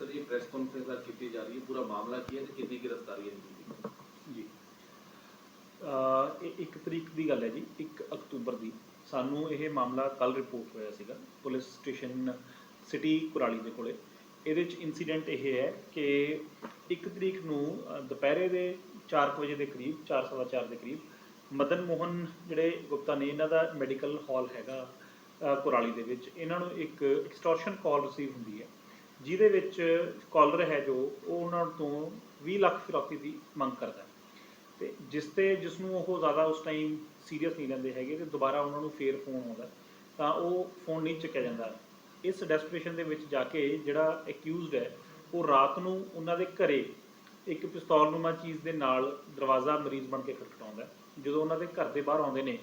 Sir, ਇਹ press conference ਅੱਜ ਕੀਤੀ ਜਾ ਰਹੀ ਹੈ, ਪੂਰਾ ਮਾਮਲਾ ਕੀ ਹੈ ਤੇ ਕਿੰਨੀ ਗ੍ਰਿਫਤਾਰੀ ਹੈ ਜੀ? ਜੀ। ਇਹ 1 ਤਰੀਕ ਦੀ ਗੱਲ ਹੈ ਜੀ 1 ਅਕਤੂਬਰ ਦੀ। ਸਾਨੂੰ ਇਹ ਮਾਮਲਾ ਕੱਲ ਰਿਪੋਰਟ ਹੋਇਆ ਸੀਗਾ, ਪੁਲਿਸ ਸਟੇਸ਼ਨ ਸਿਟੀ ਕੁਰਾਲੀ ਦੇ ਕੋਲੇ। ਇਹਦੇ ਵਿੱਚ ਇਨਸੀਡੈਂਟ ਇਹ ਹੈ ਕਿ 1 ਤਰੀਕ ਨੂੰ ਦੁਪਹਿਰੇ ਦੇ 4 ਵਜੇ ਦੇ ਕਰੀਬ 4:15 ਦੇ ਕਰੀਬ, ਮਦਨ ਮੋਹਨ ਜਿਹੜੇ ਗੁਪਤਾ ਨੇ, ਇਹਨਾਂ ਦਾ ਮੈਡੀਕਲ ਹਾਲ ਹੈਗਾ ਕੁਰਾਲੀ ਦੇ ਵਿੱਚ। ਇਹਨਾਂ ਨੂੰ ਇੱਕ ਐਕਸਟੋਰਸ਼ਨ ਕਾਲ ਰਿਸੀਵ ਹੁੰਦੀ ਹੈ। ਜਿਹਦੇ ਵਿੱਚ ਕਾਲਰ ਹੈ ਜੋ, ਉਹ ਉਹਨਾਂ ਤੋਂ 20 ਲੱਖ ਫਿਰੌਤੀ ਦੀ ਮੰਗ ਕਰਦਾ ਹੈ। ਤੇ ਜਿਸ ਤੇ, ਜਿਸ ਨੂੰ ਉਹ ਜ਼ਿਆਦਾ ਉਸ ਟਾਈਮ ਸੀਰੀਅਸ ਨਹੀਂ ਲੈਂਦੇ ਹੈਗੇ ਤੇ ਦੁਬਾਰਾ ਉਹਨਾਂ ਨੂੰ ਫੇਰ ਫੋਨ ਆਉਂਦਾ ਤਾਂ ਉਹ ਫੋਨ ਨਹੀਂ ਚੱਕਿਆ ਜਾਂਦਾ। ਇਸ ਡੈਸਪਰੇਸ਼ਨ ਦੇ ਵਿੱਚ ਜਾ ਕੇ ਜਿਹੜਾ ਅਕਿਊਜ਼ਡ ਹੈ, ਉਹ ਰਾਤ ਨੂੰ ਉਹਨਾਂ ਦੇ ਘਰੇ ਇੱਕ ਪਿਸਤੌਲਨੁਮਾ ਚੀਜ਼ ਦੇ ਨਾਲ ਦਰਵਾਜ਼ਾ ਮਰੀਜ਼ ਬਣ ਕੇ ਖਟਖਟਾਉਂਦਾ ਜਦੋਂ ਉਹਨਾਂ ਦੇ ਘਰ ਦੇ ਬਾਹਰ ਆਉਂਦੇ ਨੇ,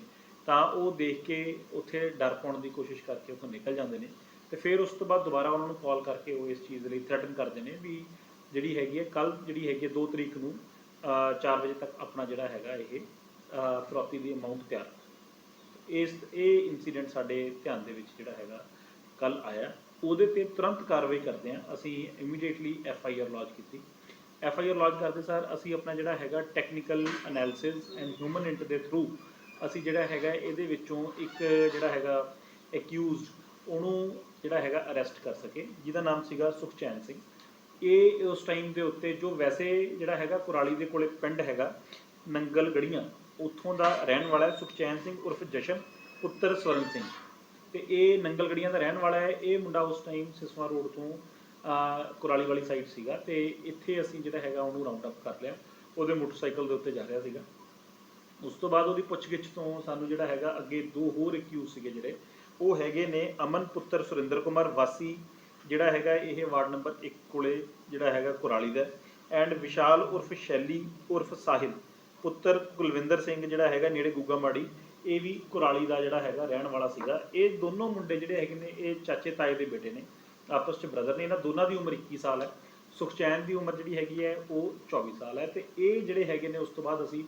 ਤਾਂ ਉਹ ਦੇਖ ਕੇ ਉੱਥੇ ਡਰ ਪਾਉਣ ਦੀ ਕੋਸ਼ਿਸ਼ ਕਰਕੇ ਉੱਥੋਂ ਨਿਕਲ ਜਾਂਦੇ ਨੇ। ਤੇ ਫਿਰ ਉਸ ਤੋਂ ਬਾਅਦ ਦੁਬਾਰਾ ਉਹਨਾਂ ਨੂੰ ਕਾਲ ਕਰਕੇ ਉਹ ਇਸ ਚੀਜ਼ ਲਈ ਥ੍ਰੈਟਨ ਕਰਦੇ ਨੇ ਵੀ ਜਿਹੜੀ ਹੈਗੀ ਹੈ ਕੱਲ ਜਿਹੜੀ ਹੈਗੀ ਹੈ 2 ਤਰੀਕ ਨੂੰ 4 ਵਜੇ ਤੱਕ ਆਪਣਾ ਜਿਹੜਾ ਹੈਗਾ ਇਹ ਅਹ, ਦੀ ਅਮਾਉਂਟ ਤਿਆਰ। ਇਸ ਇਹ ਇਨਸੀਡੈਂਟ ਸਾਡੇ ਧਿਆਨ ਦੇ ਵਿੱਚ ਜਿਹੜਾ ਹੈਗਾ ਕੱਲ ਆਇਆ। ਉਹਦੇ ਤੇ ਤੁਰੰਤ ਕਾਰਵਾਈ ਕਰਦੇ ਹਾਂ। ਅਸੀਂ immediately F I R launch ਕੀਤੀ। ਐਫ ਆਈ ਆਰ ਲੌਂਚ ਕਰਦੇ ਸਾਰ ਅਸੀਂ ਆਪਣਾ ਜਿਹੜਾ ਹੈਗਾ technical analysis and human int ਦੇ ਥਰੂ ਅਸੀਂ ਜਿਹੜਾ ਹੈਗਾ ਇਹਦੇ ਵਿੱਚੋਂ ਇੱਕ ਜਿਹੜਾ ਹੈਗਾ ਅਕਿਊਜ਼ਡ ਉਹਨੂੰ ਜਿਹੜਾ ਹੈਗਾ ਅਰੈਸਟ ਕਰ ਸਕੇ, ਜਿਹਦਾ ਨਾਮ ਸੀਗਾ ਸੁਖਚੈਨ ਸਿੰਘ। ਇਹ ਉਸ ਟਾਈਮ ਦੇ ਉੱਤੇ ਜੋ ਵੈਸੇ ਜਿਹੜਾ ਹੈਗਾ ਕੁਰਾਲੀ ਦੇ ਕੋਲੇ ਪਿੰਡ ਹੈਗਾ ਨੰਗਲ ਗੜੀਆਂ ਉੱਥੋਂ ਦਾ ਰਹਿਣ ਵਾਲਾ ਹੈ ਸੁਖਚੈਨ ਸਿੰਘ ਉਰਫ ਜਸ਼ਨ ਪੁੱਤਰ ਸਵਰਨ ਸਿੰਘ। ਤੇ ਇਹ ਨੰਗਲ ਗੜੀਆਂ ਦਾ ਰਹਿਣ ਵਾਲਾ ਹੈ। ਇਹ ਮੁੰਡਾ ਉਸ ਟਾਈਮ ਸਿਸਵਾ ਰੋਡ ਤੋਂ ਕੁਰਾਲੀ ਵਾਲੀ ਸਾਈਡ ਸੀਗਾ ਤੇ ਇੱਥੇ ਅਸੀਂ ਜਿਹੜਾ ਹੈਗਾ ਉਹਨੂੰ ਰਾਉਂਡ ਅਪ ਕਰ ਲਿਆ। ਉਹਦੇ ਮੋਟਰਸਾਈਕਲ ਦੇ ਉੱਤੇ ਜਾ ਰਿਹਾ ਸੀਗਾ। ਉਸ ਤੋਂ ਬਾਅਦ ਉਹਦੀ ਪੁੱਛਗਿੱਛ ਤੋਂ ਸਾਨੂੰ ਜਿਹੜਾ ਹੈਗਾ ਅੱਗੇ ਦੋ ਹੋਰ ਅਕਿਊਜ਼ ਸੀਗੇ ਜਿਹੜੇ। ਉਹ ਹੈਗੇ ਨੇ ਅਮਨ ਪੁੱਤਰ ਸੁਰਿੰਦਰ ਕੁਮਾਰ ਵਾਸੀ, ਜਿਹੜਾ ਹੈਗਾ ਇਹ ਵਾਰਡ ਨੰਬਰ 1 ਕੋਲੇ ਜਿਹੜਾ ਹੈਗਾ ਕੁਰਾਲੀ ਦਾ ਐਂਡ ਵਿਸ਼ਾਲ ਉਰਫ ਸ਼ੈਲੀ ਉਰਫ ਸਾਹਿਲ ਪੁੱਤਰ ਕੁਲਵਿੰਦਰ ਸਿੰਘ ਜਿਹੜਾ ਹੈਗਾ ਨੇੜੇ ਗੁੱਗਾ ਮਾੜੀ ਇਹ ਵੀ ਕੁਰਾਲੀ ਦਾ ਜਿਹੜਾ ਹੈਗਾ ਰਹਿਣ ਵਾਲਾ ਸੀਗਾ। ਇਹ ਦੋਨੋਂ ਮੁੰਡੇ ਜਿਹੜੇ ਹੈਗੇ ਨੇ, ਇਹ ਚਾਚੇ ਤਾਏ ਦੇ ਬੇਟੇ ਨੇ, ਆਪਸ ਚ ਬ੍ਰਦਰ ਨੇ। ਇਹਨਾਂ ਦੋਨਾਂ ਦੀ ਉਮਰ 21 ਸਾਲ ਹੈ। ਸੁਖਚੈਨ ਦੀ ਉਮਰ ਜਿਹੜੀ ਹੈਗੀ ਹੈ, ਉਹ 24 ਸਾਲ ਹੈ। ਤੇ ਇਹ ਜਿਹੜੇ ਹੈਗੇ ਨੇ, ਉਸ ਤੋਂ ਬਾਅਦ ਅਸੀਂ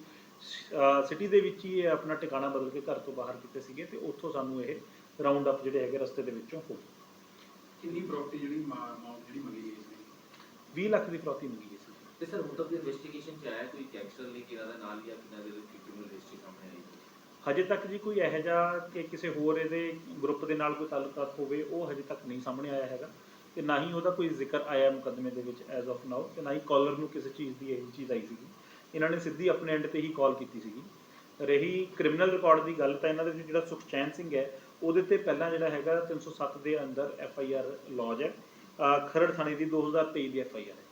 ਸਿਟੀ ਦੇ ਵਿੱਚ ਹੀ ਇਹ ਆਪਣਾ ਟਿਕਾਣਾ ਬਦਲ ਕੇ ਘਰ ਤੋਂ ਬਾਹਰ ਕੀਤੇ ਸੀਗੇ ਤੇ ਉੱਥੋਂ ਸਾਨੂੰ ਇਹ ਰਾਉਂਡ ਅਪ ਜਿਹੜੇ ਹੈਗੇ ਰਸਤੇ ਦੇ ਵਿੱਚੋਂ ਹੋ। ਕਿੰਨੀ ਪ੍ਰਾਪਰਟੀ ਜਿਹੜੀ ਅਮਾਉਂਟ ਜਿਹੜੀ ਮੰਗੀ ਗਈ ਸੀ 20 ਲੱਖ ਦੀ ਫਰੌਤੀ ਮੰਗੀ ਗਈ ਸੀ ਤੇ ਸਰ ਹੁਣ ਤੱਕ ਇਨਵੈਸਟੀਗੇਸ਼ਨ ਚ ਆਇਆ ਕੋਈ ਕੈਪਚਰ ਲਈ ਕਿਹਨਾਂ ਦਾ ਨਾਲ ਜਾਂ ਕਿਹਨਾਂ ਦੇ ਕ੍ਰਿਮੀਨਲ ਹਿਸਟਰੀ ਸਾਹਮਣੇ ਆਈ ਹਜੇ ਤੱਕ ਜੀ ਕੋਈ ਇਹੋ ਜਿਹਾ ਕਿ ਕਿਸੇ ਹੋਰ ਇਹਦੇ ਗਰੁੱਪ ਦੇ ਨਾਲ ਕੋਈ ਤਾਲੁਕਾਤ ਹੋਵੇ ਉਹ ਹਜੇ ਤੱਕ ਨਹੀਂ ਸਾਹਮਣੇ ਆਇਆ ਹੈਗਾ। ਤੇ ਨਾ ਹੀ ਉਹਦਾ ਕੋਈ ਜ਼ਿਕਰ ਆਇਆ ਮੁਕੱਦਮੇ ਦੇ ਵਿੱਚ ਐਜ਼ ਆਫ ਨਾਓ ਤੇ ਨਾ ਹੀ ਕਾਲਰ ਨੂੰ ਕਿਸੇ ਚੀਜ਼ ਦੀ ਇਹ ਚੀਜ਼ ਆਈ ਸੀਗੀ। ਇਹਨਾਂ ਨੇ ਸਿੱਧੀ ਆਪਣੇ ਐਂਡ ਤੇ ਹੀ ਕਾਲ ਕੀਤੀ ਸੀਗੀ। ਰਹੀ ਕ੍ਰਿਮੀਨਲ ਰਿਕਾਰਡ ਦੀ ਗੱਲ ਤਾਂ ਇਹਨਾਂ ਦੇ ਜਿਹੜਾ ਸੁਖਚੈਨ ਸਿੰਘ ਹੈ ਉਹਦੇ ਤੇ ਪਹਿਲਾਂ ਜਿਹੜਾ ਹੈਗਾ 307 ਦੇ ਅੰਦਰ ਐਫ ਆਈ ਆਰ ਲੌਜ ਹੈ। ਖਰੜ ਥਾਣੇ ਦੀ 2023 ਦੀ ਐਫ ਆਈ ਆਰ ਹੈ।